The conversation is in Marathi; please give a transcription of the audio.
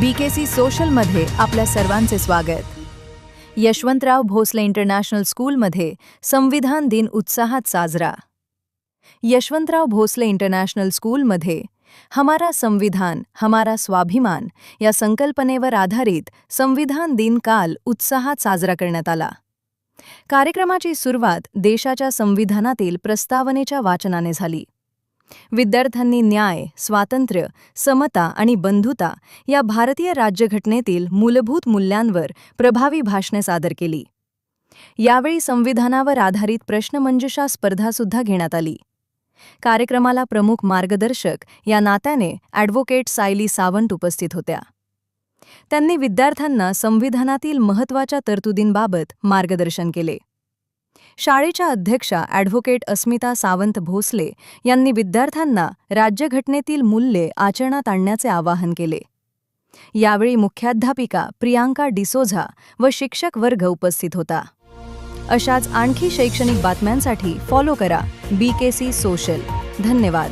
बी केसी सोशलमध्ये आपल्या सर्वांचे स्वागत. यशवंतराव भोसले इंटरनॅशनल स्कूलमध्ये संविधान दिन उत्साहात साजरा. यशवंतराव भोसले इंटरनॅशनल स्कूलमध्ये हमारा संविधान हमारा स्वाभिमान या संकल्पनेवर आधारित संविधान दिन काल उत्साहात साजरा करण्यात आला. कार्यक्रमाची सुरुवात देशाच्या संविधानातील प्रस्तावनेच्या वाचनाने झाली. विद्यार्थ्यांनी न्याय स्वातंत्र्य समता आणि बंधुता या भारतीय राज्यघटनेतील मूलभूत मूल्यांवर प्रभावी भाषणे सादर केली. यावेळी संविधानावर आधारित प्रश्नमंजुषा स्पर्धासुद्धा घेण्यात आली. कार्यक्रमाला प्रमुख मार्गदर्शक या नात्याने ॲडव्होकेट सायली सावंत उपस्थित होत्या. त्यांनी विद्यार्थ्यांना संविधानातील महत्त्वाच्या तरतुदींबाबत मार्गदर्शन केले. शाळेच्या अध्यक्षा ॲडव्होकेट अस्मिता सावंत भोसले यांनी विद्यार्थ्यांना राज्यघटनेतील मूल्ये आचरणात आणण्याचे आवाहन केले. यावेळी मुख्याध्यापिका प्रियांका डिसोझा व शिक्षक वर्ग उपस्थित होता. अशाच आणखी शैक्षणिक बातम्यांसाठी फॉलो करा बी के सी सोशल धन्यवाद.